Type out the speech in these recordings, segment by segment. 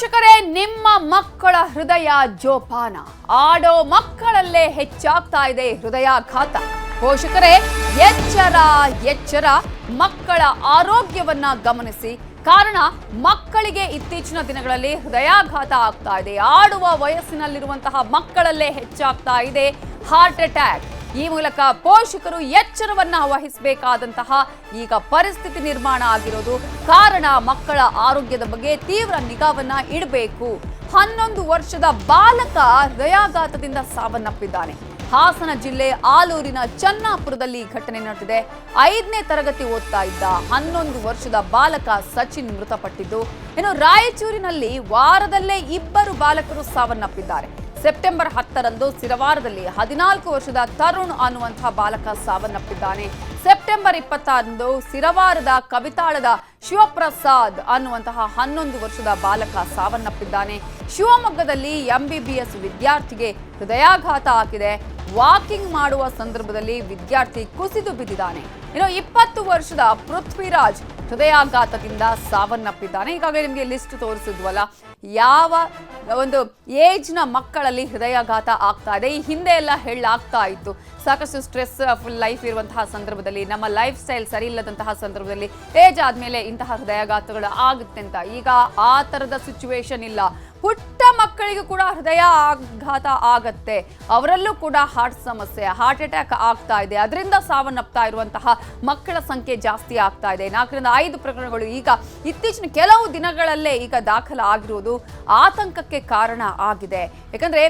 ಪೋಷಕರೇ ನಿಮ್ಮ ಮಕ್ಕಳ ಹೃದಯ ಜೋಪಾನ. ಆಡೋ ಮಕ್ಕಳಲ್ಲೇ ಹೆಚ್ಚಾಗ್ತಾ ಇದೆ ಹೃದಯಾಘಾತ. ಪೋಷಕರೇ, ಎಚ್ಚರ ಎಚ್ಚರ ಮಕ್ಕಳ ಆರೋಗ್ಯವನ್ನ ಗಮನಿಸಿ. ಕಾರಣ, ಮಕ್ಕಳಿಗೆ ಇತ್ತೀಚಿನ ದಿನಗಳಲ್ಲಿ ಹೃದಯಾಘಾತ ಆಗ್ತಾ ಇದೆ. ಆಡುವ ವಯಸ್ಸಿನಲ್ಲಿರುವಂತಹ ಮಕ್ಕಳಲ್ಲೇ ಹೆಚ್ಚಾಗ್ತಾ ಇದೆ ಹಾರ್ಟ್ ಅಟ್ಯಾಕ್. ಈ ಮೂಲಕ ಪೋಷಕರು ಎಚ್ಚರವನ್ನು ವಹಿಸಬೇಕಾದಂತಹ ಈಗ ಪರಿಸ್ಥಿತಿ ನಿರ್ಮಾಣ ಆಗಿರೋದು. ಕಾರಣ ಮಕ್ಕಳ ಆರೋಗ್ಯದ ಬಗ್ಗೆ ತೀವ್ರ ನಿಗಾವನ್ನ ಇಡಬೇಕು. ಹನ್ನೊಂದು ವರ್ಷದ ಬಾಲಕ ಹೃದಯಾಘಾತದಿಂದ ಸಾವನ್ನಪ್ಪಿದ್ದಾನೆ. ಹಾಸನ ಜಿಲ್ಲೆ ಆಲೂರಿನ ಚನ್ನಾಪುರದಲ್ಲಿ ಘಟನೆ ನಡೆದಿದೆ. ಐದನೇ ತರಗತಿ ಓದ್ತಾ ಇದ್ದ ಹನ್ನೊಂದು ವರ್ಷದ ಬಾಲಕ ಸಚಿನ್ ಮೃತಪಟ್ಟಿದ್ದು. ಇನ್ನು ರಾಯಚೂರಿನಲ್ಲಿ ವಾರದಲ್ಲೇ ಇಬ್ಬರು ಬಾಲಕರು ಸಾವನ್ನಪ್ಪಿದ್ದಾರೆ. ಸೆಪ್ಟೆಂಬರ್ ಹತ್ತರಂದು ಸಿರವಾರದಲ್ಲಿ ಹದಿನಾಲ್ಕು ವರ್ಷದ ತರುಣ್ ಅನ್ನುವಂತಹ ಬಾಲಕ ಸಾವನ್ನಪ್ಪಿದ್ದಾನೆ. ಸೆಪ್ಟೆಂಬರ್ ಇಪ್ಪತ್ತಾರಂದು ಸಿರವಾರದ ಕವಿತಾಳದ ಶಿವಪ್ರಸಾದ್ ಅನ್ನುವಂತಹ ಹನ್ನೊಂದು ವರ್ಷದ ಬಾಲಕ ಸಾವನ್ನಪ್ಪಿದ್ದಾನೆ. ಶಿವಮೊಗ್ಗದಲ್ಲಿ ಎಂಬಿಬಿಎಸ್ ವಿದ್ಯಾರ್ಥಿಗೆ ಹೃದಯಾಘಾತ ಆಗಿದೆ. ವಾಕಿಂಗ್ ಮಾಡುವ ಸಂದರ್ಭದಲ್ಲಿ ವಿದ್ಯಾರ್ಥಿ ಕುಸಿದು ಬಿದ್ದಿದ್ದಾನೆ. ಇನ್ನು ಇಪ್ಪತ್ತು ವರ್ಷದ ಪೃಥ್ವಿರಾಜ್ ಹೃದಯಾಘಾತದಿಂದ ಸಾವನ್ನಪ್ಪಿದ್ದಾನೆ. ಈಗಾಗಲೇ ನಿಮಗೆ ಲಿಸ್ಟ್ ತೋರಿಸಿದ್ವಲ್ಲ, ಯಾವ ಒಂದು ಏಜ್ನ ಮಕ್ಕಳಲ್ಲಿ ಹೃದಯಾಘಾತ ಆಗ್ತಾ ಇದೆ. ಈ ಹಿಂದೆ ಎಲ್ಲ ಹೇಳಲಾಗ್ತಾ ಇತ್ತು. ಸಾಕಷ್ಟು ಸ್ಟ್ರೆಸ್ ಫುಲ್ ಲೈಫ್ ಇರುವಂತಹ ಸಂದರ್ಭದಲ್ಲಿ, ನಮ್ಮ ಲೈಫ್ ಸ್ಟೈಲ್ ಸರಿ ಇಲ್ಲದಂತಹ ಸಂದರ್ಭದಲ್ಲಿ ಏಜ್ ಆದಮೇಲೆ ಇಂತಹ ಹೃದಯಾಘಾತಗಳು ಆಗುತ್ತೆ ಅಂತ. ಈಗ ಆ ಥರದ ಸಿಚುವೇಶನ್ ಇಲ್ಲ. ಪುಟ್ಟ ಮಕ್ಕಳಿಗೂ ಕೂಡ ಹೃದಯ ಆಘಾತ ಆಗತ್ತೆ. ಅವರಲ್ಲೂ ಕೂಡ ಹಾರ್ಟ್ ಸಮಸ್ಯೆ ಹಾರ್ಟ್ ಅಟ್ಯಾಕ್ ಆಗ್ತಾ ಇದೆ. ಅದರಿಂದ ಸಾವನ್ನಪ್ತಾ ಇರುವಂತಹ ಮಕ್ಕಳ ಸಂಖ್ಯೆ ಜಾಸ್ತಿ ಆಗ್ತಾ ಇದೆ. ನಾಲ್ಕರಿಂದ ಐದು ಪ್ರಕರಣಗಳು ಈಗ ಇತ್ತೀಚಿನ ಕೆಲವು ದಿನಗಳಲ್ಲೇ ಈಗ ದಾಖಲ ಆಗಿರುವುದು ಆತಂಕಕ್ಕೆ ಕಾರಣ ಆಗಿದೆ. ಯಾಕಂದ್ರೆ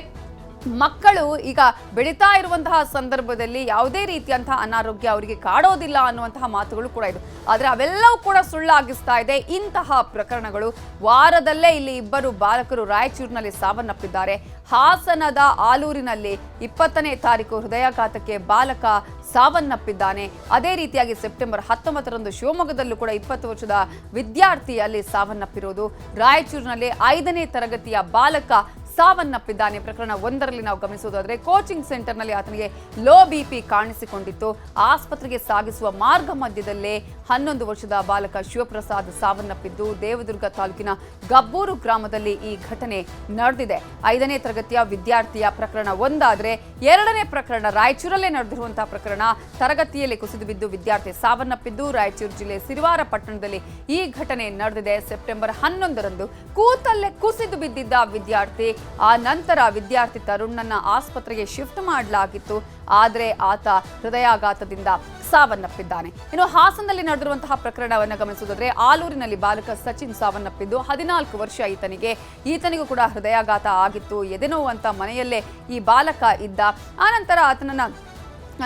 ಮಕ್ಕಳು ಈಗ ಬೆಳೀತಾ ಇರುವಂತಹ ಸಂದರ್ಭದಲ್ಲಿ ಯಾವುದೇ ರೀತಿಯಂತಹ ಅನಾರೋಗ್ಯ ಅವರಿಗೆ ಕಾಡೋದಿಲ್ಲ ಅನ್ನುವಂತಹ ಮಾತುಗಳು ಕೂಡ ಇದೆ ಆದರೆ ಅವೆಲ್ಲವೂ ಕೂಡ ಸುಳ್ಳಾಗಿಸ್ತಾ ಇದೆ. ಇಂತಹ ಪ್ರಕರಣಗಳು ವಾರದಲ್ಲೇ ಇಲ್ಲಿ ಇಬ್ಬರು ಬಾಲಕರು ರಾಯಚೂರಿನಲ್ಲಿ ಸಾವನ್ನಪ್ಪಿದ್ದಾರೆ. ಹಾಸನದ ಆಲೂರಿನಲ್ಲಿ ಇಪ್ಪತ್ತನೇ ತಾರೀಕು ಹೃದಯಾಘಾತಕ್ಕೆ ಬಾಲಕ ಸಾವನ್ನಪ್ಪಿದ್ದಾನೆ. ಅದೇ ರೀತಿಯಾಗಿ ಸೆಪ್ಟೆಂಬರ್ ಹತ್ತೊಂಬತ್ತರಂದು ಶಿವಮೊಗ್ಗದಲ್ಲೂ ಕೂಡ ಇಪ್ಪತ್ತು ವರ್ಷದ ವಿದ್ಯಾರ್ಥಿ ಅಲ್ಲಿ ಸಾವನ್ನಪ್ಪಿರೋದು. ರಾಯಚೂರಿನಲ್ಲಿ ಐದನೇ ತರಗತಿಯ ಬಾಲಕ ಸಾವನ್ನಪ್ಪಿದ್ದಾನೆ. ಪ್ರಕರಣ ಒಂದರಲ್ಲಿ ನಾವು ಗಮನಿಸುವುದಾದ್ರೆ, ಕೋಚಿಂಗ್ ಸೆಂಟರ್ನಲ್ಲಿ ಆತನಿಗೆ ಲೋ ಬಿಪಿ ಕಾಣಿಸಿಕೊಂಡಿತ್ತು. ಆಸ್ಪತ್ರೆಗೆ ಸಾಗಿಸುವ ಮಾರ್ಗ ಮಧ್ಯದಲ್ಲೇ ಹನ್ನೊಂದು ವರ್ಷದ ಬಾಲಕ ಶಿವಪ್ರಸಾದ್ ಸಾವನ್ನಪ್ಪಿದ್ದು, ದೇವದುರ್ಗ ತಾಲೂಕಿನ ಗಬ್ಬೂರು ಗ್ರಾಮದಲ್ಲಿ ಈ ಘಟನೆ ನಡೆದಿದೆ. ಐದನೇ ತರಗತಿಯ ವಿದ್ಯಾರ್ಥಿಯ ಪ್ರಕರಣ ಒಂದಾದ್ರೆ, ಎರಡನೇ ಪ್ರಕರಣ ರಾಯಚೂರಲ್ಲೇ ನಡೆದಿರುವಂತಹ ಪ್ರಕರಣ. ತರಗತಿಯಲ್ಲಿ ಕುಸಿದು ಬಿದ್ದು ವಿದ್ಯಾರ್ಥಿ ಸಾವನ್ನಪ್ಪಿದ್ದು, ರಾಯಚೂರು ಜಿಲ್ಲೆ ಸಿರಿವಾರ ಪಟ್ಟಣದಲ್ಲಿ ಈ ಘಟನೆ ನಡೆದಿದೆ. ಸೆಪ್ಟೆಂಬರ್ ಹನ್ನೊಂದರಂದು ಕೂತಲ್ಲೇ ಕುಸಿದು ಬಿದ್ದಿದ್ದ ವಿದ್ಯಾರ್ಥಿ ಆ ನಂತರ ವಿದ್ಯಾರ್ಥಿ ತರುಣ್ನ ಆಸ್ಪತ್ರೆಗೆ ಶಿಫ್ಟ್ ಮಾಡಲಾಗಿತ್ತು. ಆದರೆ ಆತ ಹೃದಯಾಘಾತದಿಂದ ಸಾವನ್ನಪ್ಪಿದ್ದಾನೆ. ಇನ್ನು ಹಾಸನದಲ್ಲಿ ನಡೆದಿರುವಂತಹ ಪ್ರಕರಣವನ್ನು ಗಮನಿಸುವುದಾದ್ರೆ, ಆಲೂರಿನಲ್ಲಿ ಬಾಲಕ ಸಚಿನ್ ಸಾವನ್ನಪ್ಪಿದ್ದು ಹದಿನಾಲ್ಕು ವರ್ಷ ಈತನಿಗೆ. ಈತನಿಗೂ ಕೂಡ ಹೃದಯಾಘಾತ ಆಗಿತ್ತು. ಎದೆನೋವು ಅಂತ ಮನೆಯಲ್ಲೇ ಈ ಬಾಲಕ ಇದ್ದ. ಆನಂತರ ಆತನನ್ನ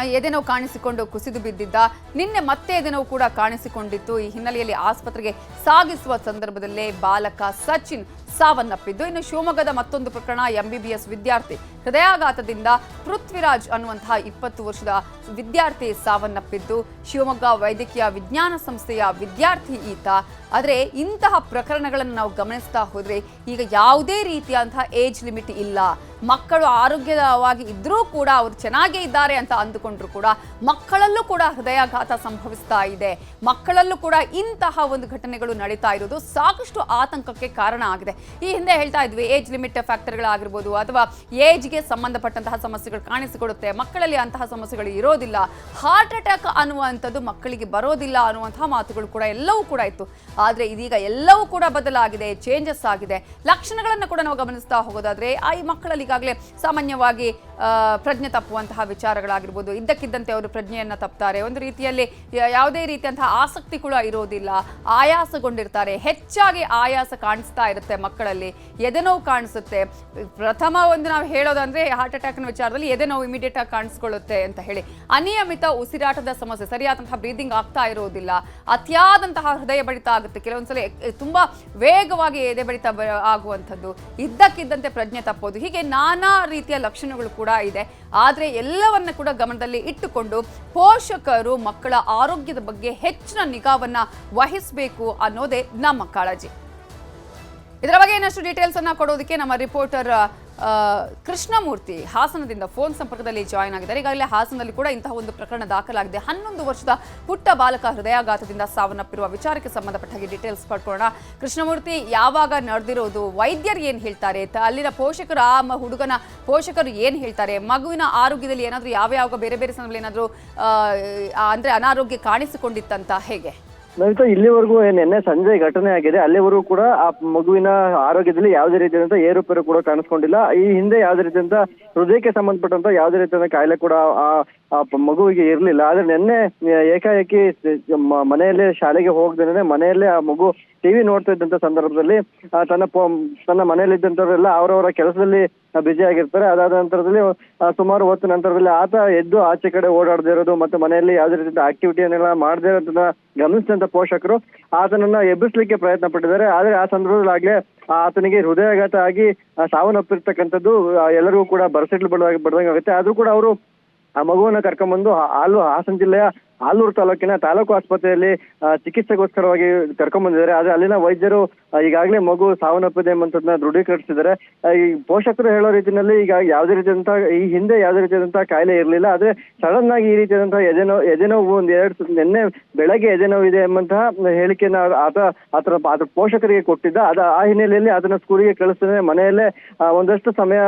ಎದೆನೋ ಕಾಣಿಸಿಕೊಂಡು ಕುಸಿದು ಬಿದ್ದಿದ್ದ. ನಿನ್ನೆ ಮತ್ತೆ ಎದೆನೋವು ಕೂಡ ಕಾಣಿಸಿಕೊಂಡಿತ್ತು. ಈ ಹಿನ್ನೆಲೆಯಲ್ಲಿ ಆಸ್ಪತ್ರೆಗೆ ಸಾಗಿಸುವ ಸಂದರ್ಭದಲ್ಲೇ ಬಾಲಕ ಸಚಿನ್ ಸಾವನ್ನಪ್ಪಿದ್ದು. ಇನ್ನು ಶಿವಮೊಗ್ಗದ ಮತ್ತೊಂದು ಪ್ರಕರಣ ಎಂಬಿಬಿಎಸ್ ವಿದ್ಯಾರ್ಥಿ ಹೃದಯಾಘಾತದಿಂದ ಪೃಥ್ವಿರಾಜ್ ಅನ್ನುವಂತಹ ಇಪ್ಪತ್ತು ವರ್ಷದ ವಿದ್ಯಾರ್ಥಿ ಸಾವನ್ನಪ್ಪಿದ್ದು. ಶಿವಮೊಗ್ಗ ವೈದ್ಯಕೀಯ ವಿಜ್ಞಾನ ಸಂಸ್ಥೆಯ ವಿದ್ಯಾರ್ಥಿ ಈತ ಆದರೆ ಇಂತಹ ಪ್ರಕರಣಗಳನ್ನು ನಾವು ಗಮನಿಸ್ತಾ ಹೋದರೆ ಈಗ ಯಾವುದೇ ರೀತಿಯಾದಂತಹ ಏಜ್ ಲಿಮಿಟ್ ಇಲ್ಲ. ಮಕ್ಕಳು ಆರೋಗ್ಯವಾಗಿ ಇದ್ದರೂ ಕೂಡ ಅವರು ಚೆನ್ನಾಗೇ ಇದ್ದಾರೆ ಅಂತ ಅಂದುಕೊಂಡ್ರು ಕೂಡ ಮಕ್ಕಳಲ್ಲೂ ಕೂಡ ಹೃದಯಾಘಾತ ಸಂಭವಿಸ್ತಾ ಇದೆ. ಮಕ್ಕಳಲ್ಲೂ ಕೂಡ ಇಂತಹ ಒಂದು ಘಟನೆಗಳು ನಡೀತಾ ಇರೋದು ಸಾಕಷ್ಟು ಆತಂಕಕ್ಕೆ ಕಾರಣ ಆಗಿದೆ. ಈ ಹಿಂದೆ ಹೇಳ್ತಾ ಇದ್ವಿ, ಏಜ್ ಲಿಮಿಟ್ ಫ್ಯಾಕ್ಟರ್ಗಳಾಗಿರ್ಬೋದು ಅಥವಾ ಏಜ್ಗೆ ಸಂಬಂಧಪಟ್ಟಂತಹ ಸಮಸ್ಯೆಗಳು ಕಾಣಿಸಿಕೊಡುತ್ತೆ. ಮಕ್ಕಳಲ್ಲಿ ಅಂತಹ ಸಮಸ್ಯೆಗಳು ಇರೋದಿಲ್ಲ. ಹಾರ್ಟ್ ಅಟ್ಯಾಕ್ ಅನ್ನುವಂಥದ್ದು ಮಕ್ಕಳಿಗೆ ಬರೋದಿಲ್ಲ ಅನ್ನುವಂತಹ ಮಾತುಗಳು ಕೂಡ ಎಲ್ಲವೂ ಕೂಡ ಇತ್ತು. ಆದರೆ ಇದೀಗ ಎಲ್ಲವೂ ಕೂಡ ಬದಲಾಗಿದೆ ಚೇಂಜಸ್ ಆಗಿದೆ. ಲಕ್ಷಣಗಳನ್ನು ಕೂಡ ನಾವು ಗಮನಿಸ್ತಾ ಹೋಗೋದಾದರೆ, ಆ ಈ ಮಕ್ಕಳಲ್ಲಿ ಈಗಾಗಲೇ ಸಾಮಾನ್ಯವಾಗಿ ಪ್ರಜ್ಞೆ ತಪ್ಪುವಂತಹ ವಿಚಾರಗಳಾಗಿರ್ಬೋದು, ಇದ್ದಕ್ಕಿದ್ದಂತೆ ಅವರು ಪ್ರಜ್ಞೆಯನ್ನು ತಪ್ತಾರೆ. ಒಂದು ರೀತಿಯಲ್ಲಿ ಯಾವುದೇ ರೀತಿಯಂತಹ ಆಸಕ್ತಿ ಕೂಡ ಇರೋದಿಲ್ಲ. ಆಯಾಸಗೊಂಡಿರ್ತಾರೆ. ಹೆಚ್ಚಾಗಿ ಆಯಾಸ ಕಾಣಿಸ್ತಾ ಇರುತ್ತೆ ಮಕ್ಕಳಲ್ಲಿ. ಎದೆನೋವು ಕಾಣಿಸುತ್ತೆ. ಪ್ರಥಮ ಒಂದು ನಾವು ಹೇಳೋದಂದ್ರೆ ಹಾರ್ಟ್ ಅಟ್ಯಾಕ್ನ ವಿಚಾರದಲ್ಲಿ ಎದೆನೋವು ಇಮಿಡಿಯೇಟ್ ಆಗಿ ಕಾಣಿಸ್ಕೊಳ್ಳುತ್ತೆ ಅಂತ ಹೇಳಿ. ಅನಿಯಮಿತ ಉಸಿರಾಟದ ಸಮಸ್ಯೆ, ಸರಿಯಾದಂತಹ ಬ್ರೀದಿಂಗ್ ಆಗ್ತಾ ಇರೋದಿಲ್ಲ. ಅತಿಯಾದಂತಹ ಹೃದಯ ಬಡಿತ ಆಗುತ್ತೆ. ಕೆಲವೊಂದ್ಸಲ ತುಂಬಾ ವೇಗವಾಗಿ ಎದೆ ಬಡಿತ ಆಗುವಂಥದ್ದು. ಇದ್ದಕ್ಕಿದ್ದಂತೆ ಪ್ರಜ್ಞೆ ತಪ್ಪೋದು. ಹೀಗೆ ನಾನಾ ರೀತಿಯ ಲಕ್ಷಣಗಳು ಕೂಡ ಇದೆ. ಆದರೆ ಎಲ್ಲವನ್ನ ಕೂಡ ಗಮನದಲ್ಲಿ ಇಟ್ಟುಕೊಂಡು ಪೋಷಕರು ಮಕ್ಕಳ ಆರೋಗ್ಯದ ಬಗ್ಗೆ ಹೆಚ್ಚಿನ ನಿಗಾವನ್ನ ವಹಿಸಬೇಕು ಅನ್ನೋದೇ ನಮ್ಮ ಕಾಳಜಿ. ಇದರ ಬಗ್ಗೆ ಇನ್ನಷ್ಟು ಡೀಟೇಲ್ಸ್ ಅನ್ನ ಕೊಡೋದಕ್ಕೆ ನಮ್ಮ ರಿಪೋರ್ಟರ್ ಕೃಷ್ಣಮೂರ್ತಿ ಹಾಸನದಿಂದ ಫೋನ್ ಸಂಪರ್ಕದಲ್ಲಿ ಜಾಯ್ನ್ ಆಗಿದ್ದಾರೆ. ಈಗಾಗಲೇ ಹಾಸನದಲ್ಲಿ ಕೂಡ ಇಂತಹ ಒಂದು ಪ್ರಕರಣ ದಾಖಲಾಗಿದೆ. ಹನ್ನೊಂದು ವರ್ಷದ ಪುಟ್ಟ ಬಾಲಕ ಹೃದಯಾಘಾತದಿಂದ ಸಾವನ್ನಪ್ಪಿರುವ ವಿಚಾರಕ್ಕೆ ಸಂಬಂಧಪಟ್ಟ ಹಾಗೆ ಡೀಟೇಲ್ಸ್ ಪಡ್ಕೊಳ್ಳೋಣ. ಕೃಷ್ಣಮೂರ್ತಿ, ಯಾವಾಗ ನಡೆದಿರೋದು? ವೈದ್ಯರು ಏನು ಹೇಳ್ತಾರೆ? ಅಲ್ಲಿನ ಪೋಷಕರು, ಆ ಹುಡುಗನ ಪೋಷಕರು ಏನು ಹೇಳ್ತಾರೆ? ಮಗುವಿನ ಆರೋಗ್ಯದಲ್ಲಿ ಏನಾದರೂ ಯಾವ ಯಾವ ಬೇರೆ ಬೇರೆ ಸಮಯದಲ್ಲಿ ಏನಾದರೂ ಅಂದರೆ ಅನಾರೋಗ್ಯ ಕಾಣಿಸಿಕೊಂಡಿತ್ತಂತ ಹೇಗೆ? ನವಿತಾ ಇಲ್ಲಿವರೆಗೂ ನಿನ್ನೆ ಸಂಜೆ ಘಟನೆ ಆಗಿದೆ. ಅಲ್ಲಿವರೆಗೂ ಕೂಡ ಆ ಮಗುವಿನ ಆರೋಗ್ಯದಲ್ಲಿ ಯಾವುದೇ ರೀತಿಯಾದಂತಹ ಏರುಪೇರು ಕೂಡ ಕಾಣಿಸ್ಕೊಂಡಿಲ್ಲ. ಈ ಹಿಂದೆ ಯಾವುದೇ ರೀತಿಯಂತ ಹೃದಯಕ್ಕೆ ಸಂಬಂಧಪಟ್ಟಂತ ಯಾವುದೇ ರೀತಿಯಾದ ಕಾಯಿಲೆ ಕೂಡ ಆ ಮಗುವಿಗೆ ಇರಲಿಲ್ಲ. ಆದ್ರೆ ನಿನ್ನೆ ಏಕಾಏಕಿ ಮನೆಯಲ್ಲೇ ಶಾಲೆಗೆ ಹೋಗದೇನೆ ಮನೆಯಲ್ಲೇ ಆ ಮಗು ಟಿವಿ ನೋಡ್ತಾ ಇದ್ದಂತ ಸಂದರ್ಭದಲ್ಲಿ ತನ್ನ ತನ್ನ ಮನೆಯಲ್ಲಿದ್ದಂಥವರೆಲ್ಲ ಅವರವರ ಕೆಲಸದಲ್ಲಿ ಬ್ಯುಸಿ ಆಗಿರ್ತಾರೆ. ಅದಾದ ನಂತರದಲ್ಲಿ ಸುಮಾರು ಹೊತ್ತು ನಂತರದಲ್ಲಿ ಆತ ಎದ್ದು ಆಚೆ ಕಡೆ ಓಡಾಡದೇ ಇರೋದು ಮತ್ತೆ ಮನೆಯಲ್ಲಿ ಯಾವುದೇ ರೀತಿಯ ಆಕ್ಟಿವಿಟಿಯನ್ನೆಲ್ಲ ಮಾಡದೇ ಇರೋದನ್ನ ಗಮನಿಸಿದಂತ ಪೋಷಕರು ಆತನನ್ನ ಎಬ್ಬಿಸ್ಲಿಕ್ಕೆ ಪ್ರಯತ್ನ ಪಟ್ಟಿದ್ದಾರೆ. ಆದ್ರೆ ಆ ಸಂದರ್ಭದಲ್ಲಿ ಆಗ್ಲೇ ಆತನಿಗೆ ಹೃದಯಾಘಾತ ಆಗಿ ಸಾವನ್ನಪ್ಪಿರ್ತಕ್ಕಂಥದ್ದು ಎಲ್ಲರಿಗೂ ಕೂಡ ಬರ್ಸಿಟ್ಲು ಬಡವಾಗಿ ಬಡ್ದಂಗೆ ಆಗುತ್ತೆ. ಆದ್ರೂ ಕೂಡ ಅವರು ಆ ಮಗುವನ್ನ ಕರ್ಕೊಂಡ್ಬಂದು ಹಾಲು ಹಾಸನ ಜಿಲ್ಲೆಯ ಆಲೂರು ತಾಲೂಕಿನ ತಾಲೂಕು ಆಸ್ಪತ್ರೆಯಲ್ಲಿ ಚಿಕಿತ್ಸೆಗೋಸ್ಕರವಾಗಿ ಕರ್ಕೊಂಡ್ಬಂದಿದ್ದಾರೆ ಆದ್ರೆ ಅಲ್ಲಿನ ವೈದ್ಯರು ಈಗಾಗಲೇ ಮಗು ಸಾವನ್ನಪ್ಪಿದೆ ಎಂಬಂತದನ್ನ ದೃಢೀಕರಿಸಿದ್ದಾರೆ. ಈ ಪೋಷಕರು ಹೇಳೋ ರೀತಿಯಲ್ಲಿ ಈಗ ಯಾವುದೇ ರೀತಿಯಾದಂತಹ ಈ ಹಿಂದೆ ಯಾವುದೇ ರೀತಿಯಾದಂತಹ ಕಾಯಿಲೆ ಇರಲಿಲ್ಲ. ಆದ್ರೆ ಸಡನ್ ಆಗಿ ಈ ರೀತಿಯಾದಂತಹ ಎದೆನೋ, ಎದೆನೋವು ಒಂದ್ ಎರಡು ನಿನ್ನೆ ಬೆಳಗ್ಗೆ ಎದೆನೋವು ಇದೆ ಎಂಬಂತಹ ಹೇಳಿಕೆನ ಆತ, ಆತರ, ಆತ ಪೋಷಕರಿಗೆ ಕೊಟ್ಟಿದ್ದ. ಅದ, ಆ ಹಿನ್ನೆಲೆಯಲ್ಲಿ ಅದನ್ನ ಸ್ಕೂಲಿಗೆ ಕಳಿಸ್ತಾನೆ ಮನೆಯಲ್ಲೇ ಒಂದಷ್ಟು ಸಮಯ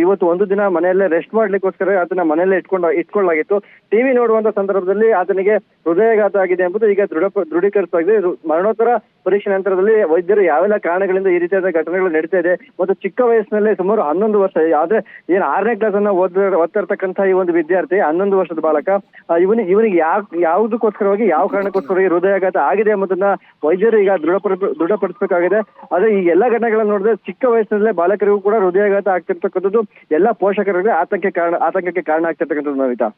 ಇವತ್ತು ಒಂದು ದಿನ ಮನೆಯಲ್ಲೇ ರೆಸ್ಟ್ ಮಾಡ್ಲಿಕ್ಕೋಸ್ಕರ ಅದನ್ನ ಮನೆಯಲ್ಲೇ ಇಟ್ಕೊಂಡು ಇಟ್ಕೊಳ್ಳಾಗಿತ್ತು ಟಿವಿ ನೋಡುವಂತ ಸಂದರ್ಭದಲ್ಲಿ ಆತನಿಗೆ ಹೃದಯಘಾತ ಆಗಿದೆ ಎಂಬುದು ಈಗ ದೃಢ ದೃಢೀಕರಿಸಲಾಗಿದೆ. ಮರಣೋತ್ತರ ಪರೀಕ್ಷೆ ನಂತರದಲ್ಲಿ ವೈದ್ಯರು ಯಾವೆಲ್ಲ ಕಾರಣಗಳಿಂದ ಈ ರೀತಿಯಾದ ಘಟನೆಗಳು ನಡೀತಾ ಇದೆ ಮತ್ತು ಚಿಕ್ಕ ವಯಸ್ಸಿನಲ್ಲೇ ಸುಮಾರು ಹನ್ನೊಂದು ವರ್ಷ ಆದ್ರೆ ಏನ್ ಆರನೇ ಕ್ಲಾಸ್ ಅನ್ನ ಓದ್ ಓದ್ತಿರ್ತಕ್ಕಂಥ ಈ ಒಂದು ವಿದ್ಯಾರ್ಥಿ, ಹನ್ನೊಂದು ವರ್ಷದ ಬಾಲಕ ಇವನಿಗೆ ಇವನಿಗೆ ಯಾವ ಯಾವುದಕ್ಕೋಸ್ಕರವಾಗಿ ಯಾವ ಕಾರಣಕ್ಕೋಸ್ಕರವಾಗಿ ಹೃದಯಾಘಾತ ಆಗಿದೆ ಎಂಬುದನ್ನ ವೈದ್ಯರು ಈಗ ದೃಢಪಡ ದೃಢಪಡಿಸಬೇಕಾಗಿದೆ. ಆದ್ರೆ ಈ ಎಲ್ಲಾ ಘಟನೆಗಳನ್ನ ನೋಡಿದ್ರೆ ಚಿಕ್ಕ ವಯಸ್ಸಿನಲ್ಲೇ ಬಾಲಕರಿಗೂ ಕೂಡ ಹೃದಯಾಘಾತ ಆಗ್ತಿರ್ತಕ್ಕಂಥದ್ದು ಎಲ್ಲಾ ಪೋಷಕರಿಗೆ ಆತಂಕ ಕಾರಣ ಆತಂಕಕ್ಕೆ ಕಾರಣ ಆಗ್ತಿರ್ತಕ್ಕಂಥದ್ದು ನವಿತಾ.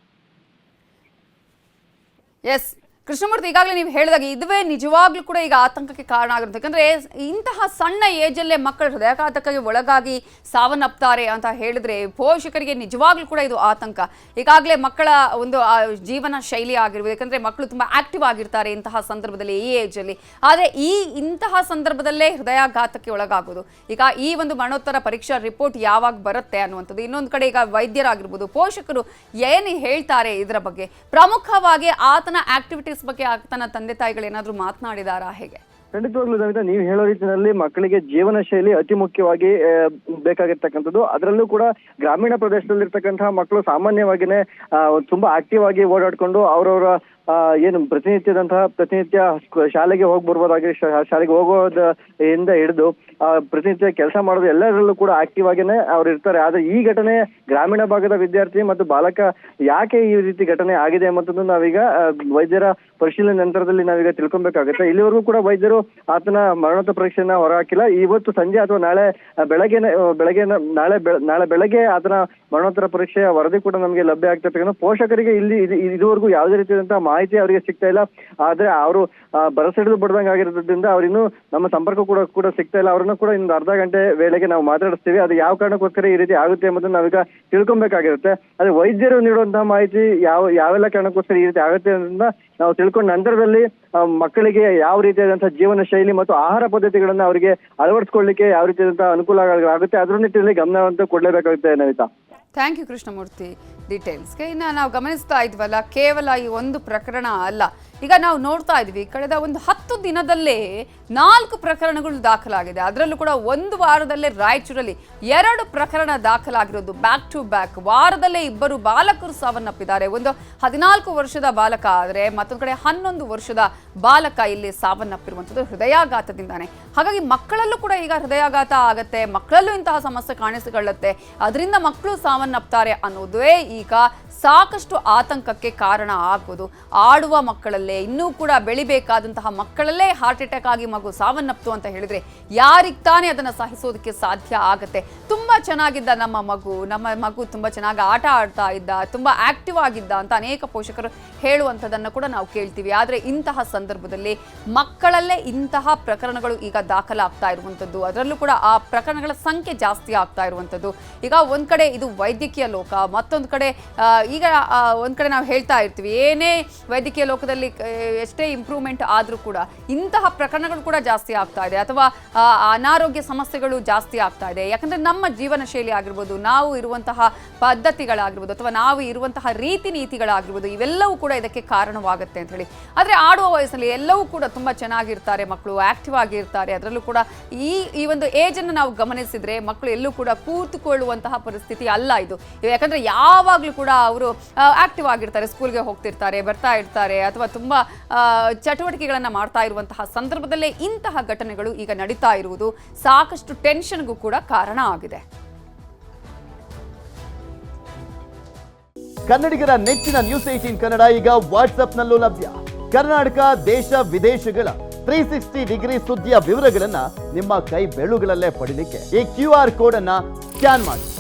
Yes. ಕೃಷ್ಣಮೂರ್ತಿ, ಈಗಾಗಲೇ ನೀವು ಹೇಳಿದಾಗ ಇದುವೇ ನಿಜವಾಗ್ಲೂ ಕೂಡ ಈಗ ಆತಂಕಕ್ಕೆ ಕಾರಣ ಆಗಿರುತ್ತೆ. ಯಾಕಂದ್ರೆ ಇಂತಹ ಸಣ್ಣ ಏಜಲ್ಲೇ ಮಕ್ಕಳು ಹೃದಯಾಘಾತಕ್ಕೆ ಒಳಗಾಗಿ ಸಾವನ್ನಪ್ತಾರೆ ಅಂತ ಹೇಳಿದ್ರೆ ಪೋಷಕರಿಗೆ ನಿಜವಾಗ್ಲೂ ಕೂಡ ಇದು ಆತಂಕ. ಈಗಾಗಲೇ ಮಕ್ಕಳ ಒಂದು ಜೀವನ ಶೈಲಿ ಆಗಿರ್ಬೋದು, ಯಾಕಂದ್ರೆ ಮಕ್ಕಳು ತುಂಬಾ ಆಕ್ಟಿವ್ ಆಗಿರ್ತಾರೆ ಇಂತಹ ಸಂದರ್ಭದಲ್ಲಿ, ಈ ಏಜಲ್ಲಿ. ಆದರೆ ಈ ಇಂತಹ ಸಂದರ್ಭದಲ್ಲೇ ಹೃದಯಾಘಾತಕ್ಕೆ ಒಳಗಾಗೋದು. ಈಗ ಈ ಒಂದು ಮರಣೋತ್ತರ ಪರೀಕ್ಷಾ ರಿಪೋರ್ಟ್ ಯಾವಾಗ ಬರುತ್ತೆ ಅನ್ನುವಂಥದ್ದು. ಇನ್ನೊಂದು ಕಡೆ ಈಗ ವೈದ್ಯರಾಗಿರ್ಬೋದು, ಪೋಷಕರು ಏನು ಹೇಳ್ತಾರೆ ಇದರ ಬಗ್ಗೆ? ಪ್ರಮುಖವಾಗಿ ಆತನ ಆಕ್ಟಿವಿಟೀಸ್ ಬಗ್ಗೆ ತನ್ನ ತಂದೆ ತಾಯಿಗಳು ಏನಾದರೂ ಮಾತನಾಡಿದಾರಾ ಹೇಗೆ? ಖಂಡಿತವಾಗ್ಲೂ ನವಿತಾ ನೀವು ಹೇಳೋ ರೀತಿಯಲ್ಲಿ ಮಕ್ಕಳಿಗೆ ಜೀವನ ಶೈಲಿ ಅತಿ ಮುಖ್ಯವಾಗಿ ಬೇಕಾಗಿರ್ತಕ್ಕಂಥದ್ದು. ಅದರಲ್ಲೂ ಕೂಡ ಗ್ರಾಮೀಣ ಪ್ರದೇಶದಲ್ಲಿರ್ತಕ್ಕಂತಹ ಮಕ್ಕಳು ಸಾಮಾನ್ಯವಾಗಿನೇ ತುಂಬಾ ಆಕ್ಟಿವ್ ಆಗಿ ಓಡಾಡ್ಕೊಂಡು ಅವರವರ ಏನು ಪ್ರತಿನಿತ್ಯದಂತಹ ಪ್ರತಿನಿತ್ಯ ಶಾಲೆಗೆ ಹೋಗಿ ಬರ್ಬೋದಾಗಿ ಶಾಲೆಗೆ ಹೋಗೋದ, ಇಂದ ಹಿಡಿದು ಪ್ರತಿನಿತ್ಯ ಕೆಲಸ ಮಾಡೋದು ಎಲ್ಲರಲ್ಲೂ ಕೂಡ ಆಕ್ಟಿವ್ ಆಗಿನೇ ಅವ್ರು ಇರ್ತಾರೆ. ಆದ್ರೆ ಈ ಘಟನೆ ಗ್ರಾಮೀಣ ಭಾಗದ ವಿದ್ಯಾರ್ಥಿ ಮತ್ತು ಬಾಲಕ ಯಾಕೆ ಈ ರೀತಿ ಘಟನೆ ಆಗಿದೆ ಎಂಬುದನ್ನು ನಾವೀಗ ವೈದ್ಯರ ಪರಿಶೀಲನೆ ನಂತರದಲ್ಲಿ ನಾವೀಗ ತಿಳ್ಕೊಬೇಕಾಗುತ್ತೆ. ಇಲ್ಲಿವರೆಗೂ ಕೂಡ ವೈದ್ಯರು ಆತನ ಮರಣೋತ್ತರ ಪರೀಕ್ಷೆಯನ್ನ ಹೊರಹಾಕಿಲ್ಲ. ಇವತ್ತು ಸಂಜೆ ಅಥವಾ ನಾಳೆ ಬೆಳಗ್ಗೆ ಬೆಳಗ್ಗೆ ನಾಳೆ ನಾಳೆ ಬೆಳಗ್ಗೆ ಆತನ ಮರಣೋತ್ತರ ಪರೀಕ್ಷೆಯ ವರದಿ ಕೂಡ ನಮಗೆ ಲಭ್ಯ ಆಗ್ತಿರ್ತಕ್ಕಂಥ ಪೋಷಕರಿಗೆ ಇಲ್ಲಿ ಇದು- ಇದುವರೆಗೂ ಯಾವುದೇ ರೀತಿಯಾದಂತಹ ಮಾಹಿತಿ ಅವರಿಗೆ ಸಿಗ್ತಾ ಇಲ್ಲ. ಆದ್ರೆ ಅವರು ಬರಸಿಡಿದು ಬಡ್ದಂಗೆ ಆಗಿರೋದ್ರಿಂದ ಅವರಿನ್ನು ನಮ್ಮ ಸಂಪರ್ಕ ಕೂಡ ಕೂಡ ಸಿಗ್ತಾ ಇಲ್ಲ. ಅವರನ್ನು ಕೂಡ ಇನ್ನೊಂದು ಅರ್ಧ ಗಂಟೆ ವೇಳೆಗೆ ನಾವು ಮಾತಾಡಿಸ್ತೀವಿ. ಅದು ಯಾವ ಕಾರಣಕ್ಕೋಸ್ಕರ ಈ ರೀತಿ ಆಗುತ್ತೆ ಎಂಬುದನ್ನು ನಾವೀಗ ತಿಳ್ಕೊಬೇಕಾಗಿರುತ್ತೆ. ಅದೇ ವೈದ್ಯರು ನೀಡುವಂತಹ ಮಾಹಿತಿ ಯಾವ, ಯಾವೆಲ್ಲ ಕಾರಣಕ್ಕೋಸ್ಕರ ಈ ರೀತಿ ಆಗುತ್ತೆ ಅನ್ನೋದನ್ನ ನಾವು ತಿಳ್ಕೊಂಡ ನಂತರದಲ್ಲಿ ಮಕ್ಕಳಿಗೆ ಯಾವ ರೀತಿಯಾದಂತಹ ಜೀವನ ಶೈಲಿ ಮತ್ತು ಆಹಾರ ಪದ್ಧತಿಗಳನ್ನ ಅವರಿಗೆ ಅಳವಡಿಸ್ಕೊಳ್ಳಿಕ್ಕೆ ಯಾವ ರೀತಿಯಾದಂತಹ ಅನುಕೂಲ ಆಗುತ್ತೆ ಅದ್ರ ನಿಟ್ಟಿನಲ್ಲಿ ಗಮನವಂತೂ ಕೊಡ್ಲೇಬೇಕಾಗುತ್ತೆ ನವಿತಾ ಥ್ಯಾಂಕ್ ಯು ಕೃಷ್ಣಮೂರ್ತಿ. ಡೀಟೇಲ್ಸ್ಗೆ ಇನ್ನು ನಾವು ಗಮನಿಸ್ತಾ ಇದ್ವಲ್ಲ, ಕೇವಲ ಈ ಒಂದು ಪ್ರಕರಣ ಅಲ್ಲ. ಈಗ ನಾವು ನೋಡ್ತಾ ಇದ್ವಿ ಕಳೆದ ಒಂದು ಹತ್ತು ದಿನದಲ್ಲೇ ನಾಲ್ಕು ಪ್ರಕರಣಗಳು ದಾಖಲಾಗಿದೆ. ಅದರಲ್ಲೂ ಕೂಡ ಒಂದು ವಾರದಲ್ಲೇ ರಾಯಚೂರಲ್ಲಿ ಎರಡು ಪ್ರಕರಣ ದಾಖಲಾಗಿರೋದು ಬ್ಯಾಕ್ ಟು ಬ್ಯಾಕ್ ವಾರದಲ್ಲೇ ಇಬ್ಬರು ಬಾಲಕರು ಸಾವನ್ನಪ್ಪಿದ್ದಾರೆ. ಒಂದು ಹದಿನಾಲ್ಕು ವರ್ಷದ ಬಾಲಕ ಆದರೆ ಮತ್ತೊಂದು ಕಡೆ ಹನ್ನೊಂದು ವರ್ಷದ ಬಾಲಕ ಇಲ್ಲಿ ಸಾವನ್ನಪ್ಪಿರುವಂಥದ್ದು ಹೃದಯಾಘಾತದಿಂದಾನೆ. ಹಾಗಾಗಿ ಮಕ್ಕಳಲ್ಲೂ ಕೂಡ ಈಗ ಹೃದಯಾಘಾತ ಆಗುತ್ತೆ, ಮಕ್ಕಳಲ್ಲೂ ಇಂತಹ ಸಮಸ್ಯೆ ಕಾಣಿಸಿಕೊಳ್ಳುತ್ತೆ. ಅದರಿಂದ ಮಕ್ಕಳು ಸಾವನ್ನಪ್ತಾರೆ ಅನ್ನೋದೇ ಈಗ ಸಾಕಷ್ಟು ಆತಂಕಕ್ಕೆ ಕಾರಣ ಆಗ್ಬೋದು ಆಡುವ ಮಕ್ಕಳಲ್ಲೇ, ಇನ್ನೂ ಕೂಡ ಬೆಳಿಬೇಕಾದಂತಹ ಮಕ್ಕಳಲ್ಲೇ ಹಾರ್ಟ್ ಅಟ್ಯಾಕ್ ಆಗಿ ಮಗು ಸಾವನ್ನಪ್ತು ಅಂತ ಹೇಳಿದ್ರೆ ಯಾರಿಗೆ ತಾನೇ ಅದನ್ನು ಸಹಿಸೋದಕ್ಕೆ ಸಾಧ್ಯ ಆಗುತ್ತೆ? ತುಂಬ ಚೆನ್ನಾಗಿದ್ದ ನಮ್ಮ ಮಗು ನಮ್ಮ ಮಗು ತುಂಬ ಚೆನ್ನಾಗಿ ಆಟ ಆಡ್ತಾ ಇದ್ದ, ತುಂಬ ಆಕ್ಟಿವ್ ಆಗಿದ್ದ ಅಂತ ಅನೇಕ ಪೋಷಕರು ಹೇಳುವಂಥದ್ದನ್ನು ಕೂಡ ನಾವು ಕೇಳ್ತೀವಿ. ಆದರೆ ಇಂತಹ ಸಂದರ್ಭದಲ್ಲಿ ಮಕ್ಕಳಲ್ಲೇ ಇಂತಹ ಪ್ರಕರಣಗಳು ಈಗ ದಾಖಲಾಗ್ತಾ ಇರುವಂಥದ್ದು. ಅದರಲ್ಲೂ ಕೂಡ ಆ ಪ್ರಕರಣಗಳ ಸಂಖ್ಯೆ ಜಾಸ್ತಿ ಆಗ್ತಾ ಇರುವಂಥದ್ದು. ಈಗ ಒಂದು ಕಡೆ ಇದು ವೈದ್ಯಕೀಯ ಲೋಕ, ಮತ್ತೊಂದು ಕಡೆ ಈಗ ಒಂದು ಕಡೆ ನಾವು ಹೇಳ್ತಾ ಇರ್ತೀವಿ, ಏನೇ ವೈದ್ಯಕೀಯ ಲೋಕದಲ್ಲಿ ಎಷ್ಟೇ ಇಂಪ್ರೂವ್ಮೆಂಟ್ ಆದರೂ ಕೂಡ ಇಂತಹ ಪ್ರಕರಣಗಳು ಕೂಡ ಜಾಸ್ತಿ ಆಗ್ತಾ ಇದೆ. ಅಥವಾ ಅನಾರೋಗ್ಯ ಸಮಸ್ಯೆಗಳು ಜಾಸ್ತಿ ಆಗ್ತಾ ಇದೆ. ಯಾಕಂದ್ರೆ ನಮ್ಮ ಜೀವನ ಶೈಲಿ ಆಗಿರ್ಬೋದು, ನಾವು ಇರುವಂತಹ ಪದ್ಧತಿಗಳಾಗಿರ್ಬೋದು, ಅಥವಾ ನಾವು ಇರುವಂತಹ ರೀತಿ ನೀತಿಗಳಾಗಿರ್ಬೋದು ಇವೆಲ್ಲವೂ ಕೂಡ ಇದಕ್ಕೆ ಕಾರಣವಾಗುತ್ತೆ ಅಂತ ಹೇಳಿ. ಆದರೆ ಆಡುವ ವಯಸ್ಸಲ್ಲಿ ಎಲ್ಲವೂ ಕೂಡ ತುಂಬ ಚೆನ್ನಾಗಿರ್ತಾರೆ ಮಕ್ಕಳು ಆಕ್ಟಿವ್ ಆಗಿರ್ತಾರೆ. ಅದರಲ್ಲೂ ಕೂಡ ಈ ಈ ಒಂದು ಏಜನ್ನು ನಾವು ಗಮನಿಸಿದರೆ ಮಕ್ಕಳು ಎಲ್ಲೂ ಕೂಡ ಕೂತುಕೊಳ್ಳುವಂತಹ ಪರಿಸ್ಥಿತಿ ಅಲ್ಲ ಇದು. ಯಾಕಂದರೆ ಯಾವಾಗಲೂ ಕೂಡ ಅವರು ಆಕ್ಟಿವ್ ಆಗಿರ್ತಾರೆ ಸ್ಕೂಲ್ಗೆ ಹೋಗ್ತಿರ್ತಾರೆ, ಬರ್ತಾ ಇರ್ತಾರೆ, ಅಥವಾ ತುಂಬ ಚಟುವಟಿಕೆಗಳನ್ನು ಮಾಡ್ತಾ ಇರುವಂತಹ ಸಂದರ್ಭದಲ್ಲೇ ಇಂತಹ ಘಟನೆಗಳು ಈಗ ನಡೀತಾ ಇರುವುದು ಸಾಕಷ್ಟು ಟೆನ್ಷನ್ಗೂ ಕೂಡ ಕಾರಣ ಆಗಿದೆ. ಕನ್ನಡಿಗರ ನೆಚ್ಚಿನ ನ್ಯೂಸ್ ಏಟೀನ್ ಕನ್ನಡ ಈಗ ವಾಟ್ಸ್ಆಪ್ನಲ್ಲೂ ಲಭ್ಯ. ಕರ್ನಾಟಕ, ದೇಶ, ವಿದೇಶಗಳ ತ್ರೀ ಸಿಕ್ಸ್ಟಿ ಡಿಗ್ರಿ ಸುದ್ದಿಯ ವಿವರಗಳನ್ನ ನಿಮ್ಮ ಕೈ ಬೆಳುಗಳಲ್ಲೇ ಪಡೀಲಿಕ್ಕೆ ಈ ಕ್ಯೂ ಆರ್ ಕೋಡ್ ಅನ್ನ ಸ್ಕ್ಯಾನ್ ಮಾಡಿ.